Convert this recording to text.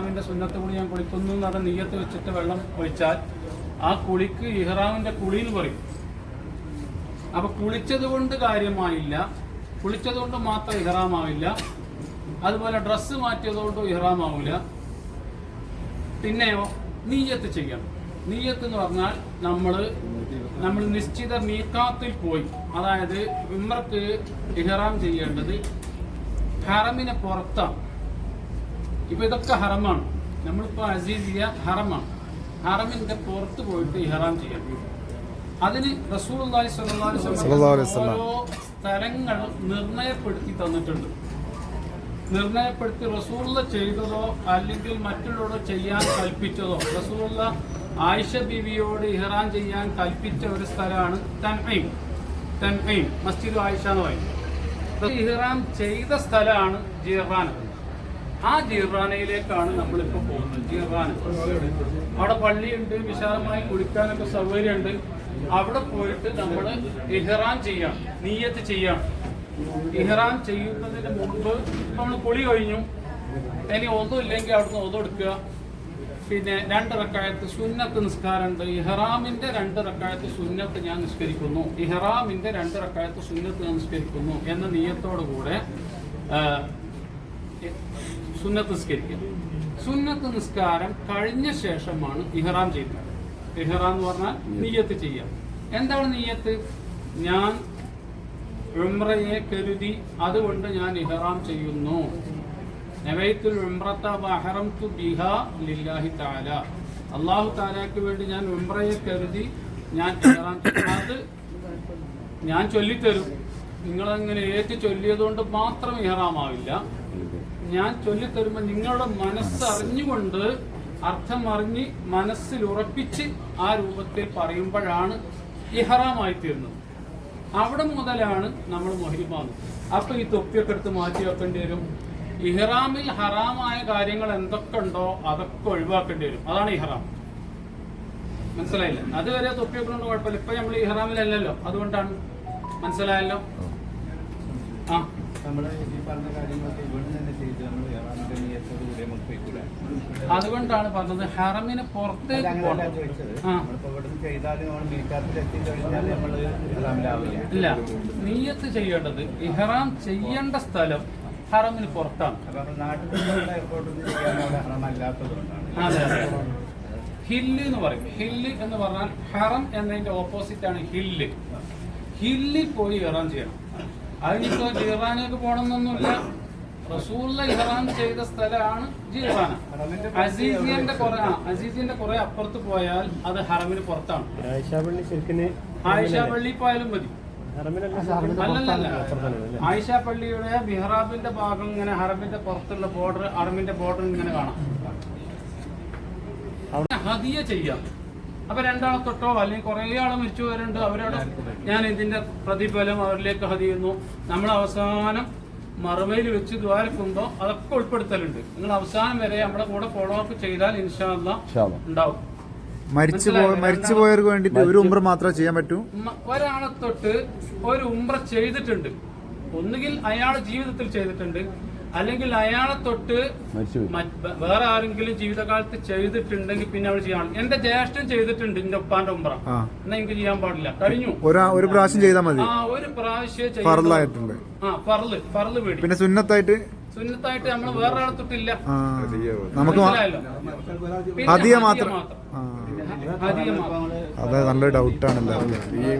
ഇഹ്റാമിന്റെ സുന്നത്ത് കുളി ഞാൻ കുളിക്കുന്നു എന്ന് പറഞ്ഞ നീയത്ത് വെച്ചിട്ട് വെള്ളം ഒഴിച്ചാൽ ആ കുളിക്ക് ഇഹ്റാമിന്റെ കുളി എന്ന് പറയും. അപ്പൊ കുളിച്ചത് കൊണ്ട് കാര്യമായില്ല. കുളിച്ചത് കൊണ്ട് മാത്രം ഇഹ്റാമാവില്ല. അതുപോലെ ഡ്രസ്സ് മാറ്റിയത് കൊണ്ടും ഇഹ്റാമാവില്ല. പിന്നെയോ നീയത്ത് ചെയ്യണം. നീയത്ത് എന്ന് പറഞ്ഞാൽ നമ്മൾ നമ്മൾ നിശ്ചിത മീക്കാത്തിൽ പോയി. അതായത് ഉമ്രക്ക് ഇഹ്റാം ചെയ്യേണ്ടത് ഹറമിനെ പുറത്താണ്. ഇപ്പൊ ഇതൊക്കെ ഹറമാണ്. നമ്മളിപ്പോ അസീസിയ ഹറമാണ്. ഹറമിന്റെ പുറത്ത് പോയിട്ട് ഇഹ്റാം ചെയ്യാം അതിന് വസല്ലം. ഓരോ സ്ഥലങ്ങൾ നിർണയപ്പെടുത്തി തന്നിട്ടുണ്ട്. നിർണയപ്പെടുത്തി റസൂള്ള ചെയ്തതോ അല്ലെങ്കിൽ മറ്റുള്ളവരോ ചെയ്യാൻ കൽപ്പിച്ചതോ റസൂള്ള ആയിഷ ബീവിയോട് ഇഹ്റാൻ ചെയ്യാൻ കൽപ്പിച്ച ഒരു സ്ഥലമാണ് തൻഐം. തൻഐം മസ്ജിദ് ആയിഷ എന്ന് പറയും ഇഹ്റാം ചെയ്ത സ്ഥലമാണ് ജിർറാന ആ ജീർവാനയിലേക്കാണ് നമ്മളിപ്പോൾ പോകുന്നത്. ജീർവാന അവിടെ പള്ളിയുണ്ട് വിശാലമായി കുളിക്കാനൊക്കെ സൗകര്യമുണ്ട്. അവിടെ പോയിട്ട് നമ്മൾ ഇഹ്റാൻ ചെയ്യാം നീയത്ത് ചെയ്യാം. ഇഹ്റാം ചെയ്യുന്നതിന് മുമ്പ് നമ്മൾ കുളി കഴിഞ്ഞു. ഇനി ഒന്നും ഇല്ലെങ്കിൽ അവിടുന്ന് ഒതെടുക്കുക പിന്നെ രണ്ട് റക്കായത്ത് സുന്നത്ത് നിസ്കാരമുണ്ട്. ഇഹ്റാമിന്റെ രണ്ട് റക്കായത്ത് സുന്നത്ത് ഞാൻ നിസ്കരിക്കുന്നു. ഇഹ്റാമിന്റെ രണ്ട് റക്കായത്ത് സുന്നത്ത് ഞാൻ നിസ്കരിക്കുന്നു എന്ന നീയത്തോടു കൂടെ സുന്നത്ത് നിസ്കരിക്കുക. സുന്നത്ത് നിസ്കാരം കഴിഞ്ഞ ശേഷമാണ് ഇഹ്റാം ചെയ്യുന്നത്. ഇഹ്റാം എന്ന് പറഞ്ഞാൽ നീയത്ത്. ചെയ്യുക. എന്താണ് നീയത്ത്? ഞാൻ ഉംറയെ കരുതി അതുകൊണ്ട് ഞാൻ ഇഹ്റാം ചെയ്യുന്നു. നവൈത്തുൽ ഉംറത്ത വഹറംതു ബിഹാ ലില്ലാഹി തആല. അല്ലാഹു തആലയ്ക്ക് വേണ്ടി ഞാൻ ഉംറയെ കരുതി ഞാൻ ഇഹ്റാം അത് ഞാൻ ചൊല്ലിത്തരും. നിങ്ങളങ്ങനെ ഏറ്റു ചൊല്ലിയതുകൊണ്ട് മാത്രം ഇഹ്റാമാവില്ല ഞാൻ ചൊല്ലിത്തരുമ്പോൾ നിങ്ങളുടെ മനസ്സ് അറിഞ്ഞുകൊണ്ട് അർത്ഥം അറിഞ്ഞ് മനസ്സിൽ ഉറപ്പിച്ച് ആ രൂപത്തിൽ പറയുമ്പോഴാണ് ഇഹറാമായി തീർന്നത്. അവിടെ മുതലാണ് നമ്മൾ മൊഹിമാകുന്നത് അപ്പൊ ഈ തൊപ്പിയൊക്കെ എടുത്ത് മാറ്റി വെക്കേണ്ടി വരും. ഇഹ്റാമിൽ ഹറാമായ കാര്യങ്ങൾ എന്തൊക്കെ ഉണ്ടോ അതൊക്കെ ഒഴിവാക്കേണ്ടി വരും. അതാണ് ഇഹ്റാം. മനസ്സിലായില്ല? അതുവരെ തൊപ്പിയൊക്കെ കൊണ്ട് കുഴപ്പമില്ല. ഇപ്പൊ നമ്മൾ ഇഹ്റാമിലല്ലല്ലോ. അതുകൊണ്ടാണ്. മനസ്സിലായല്ലോ? ആ. നമ്മൾ ഈ പറഞ്ഞ കാര്യങ്ങളൊക്കെ ഇവിടെ തന്നെ ചെയ്ത് നമ്മൾ ഇറാമിന്റെ നിയത്തോട് കൂടി നമുക്ക് പോയിക്കൂടെ അതുകൊണ്ടാണ് പറഞ്ഞത് ഹറമിന് പുറത്തേക്ക് നമ്മൾ നമ്മൾ ഇല്ല. നീയത്ത് ചെയ്യേണ്ടത് ഇഹ്റാം ചെയ്യേണ്ട സ്ഥലം ഹറമിന് പുറത്താണ്. അതെ അതെ. ഹില്ല് എന്ന് പറയും. ഹില്ല് എന്ന് പറഞ്ഞാൽ ഹറം എന്നതിന്റെ ഓപ്പോസിറ്റ് ആണ് ഹില്ല്. ഹില്ലിൽ പോയി ഇഹ്റാം ചെയ്യണം. അതിനിപ്പോ ജിറാനൊക്കെ പോണമെന്നൊന്നുമില്ല റസൂള്ള ഇഹ്റാം ചെയ്ത സ്ഥലമാണ് ജിറാന അസീസിയന്റെ കുറെ അസീസിയന്റെ കുറെ അപ്പുറത്ത് പോയാൽ അത് ഹറമിന് പുറത്താണ്. ആയിഷാപള്ളി പോയാലും മതി. അല്ലല്ല ആയിഷ പള്ളിയുടെ മിഹ്റാബിന്റെ ഭാഗം ഇങ്ങനെ ഹറമിന്റെ പുറത്തുള്ള ബോർഡർ ഹറമിന്റെ ബോർഡർ ഇങ്ങനെ കാണാം. അവിടെ ഹദിയ ചെയ്യാം. അപ്പൊ രണ്ടാളെ തൊട്ടോ അല്ലെങ്കിൽ കുറെ ആളെ മരിച്ചു വരുന്നുണ്ട് അവരോട് ഞാൻ ഇതിന്റെ പ്രതിഫലം അവരിലേക്ക് ഹതിയുന്നു നമ്മൾ അവസാനം മറുമയിൽ വെച്ച് ദ്വാരക്കുണ്ടോ അതൊക്കെ ഉൾപ്പെടുത്തലുണ്ട്. നിങ്ങൾ അവസാനം വരെ നമ്മുടെ കൂടെ ഫോളോ അപ്പ് ചെയ്താൽ ഇൻഷാല്ല ഉണ്ടാവും. മരിച്ചു മരിച്ചു പോയവർക്ക് വേണ്ടിട്ട് ഒരു ഉമ്പ്ര മാത്രമേ ചെയ്യാൻ പറ്റൂ? ഒരാളെ തൊട്ട് ഒരു ഉംറ ചെയ്തിട്ടുണ്ട്. ഒന്നുകിൽ അയാൾ ജീവിതത്തിൽ ചെയ്തിട്ടുണ്ട്. അല്ലെങ്കിൽ അയാളെ തൊട്ട് വേറെ ആരെങ്കിലും ജീവിതകാലത്ത് ചെയ്തിട്ടുണ്ടെങ്കിൽ പിന്നെ അവൾ ചെയ്യണം എന്റെ ജ്യേഷ്ഠൻ ചെയ്തിട്ടുണ്ട് എന്റെ ഉപ്പാന്റെ ഉമ്പ്ര എന്നാ എനിക്ക് ചെയ്യാൻ പാടില്ല. കഴിഞ്ഞു. ഒരു ഒരു പ്രാവശ്യം ചെയ്താൽ മതി. ആ ഒരു പ്രാവശ്യം ഫറലായിട്ടുണ്ട്. ആ ഫറൽ ഫറൽ പേടി. പിന്നെ സുന്നത്തായിട്ട്? സുന്നത്തായിട്ട് നമ്മൾ വേറെ ആളെ തൊട്ടില്ല. ആ, നമുക്ക് ഹദിയ മാത്രം. അതെ ആ ഹദിയ മാത്രം. അത് നല്ലൊരു ഡൗട്ടാണ് എല്ലാവർക്കും ഈ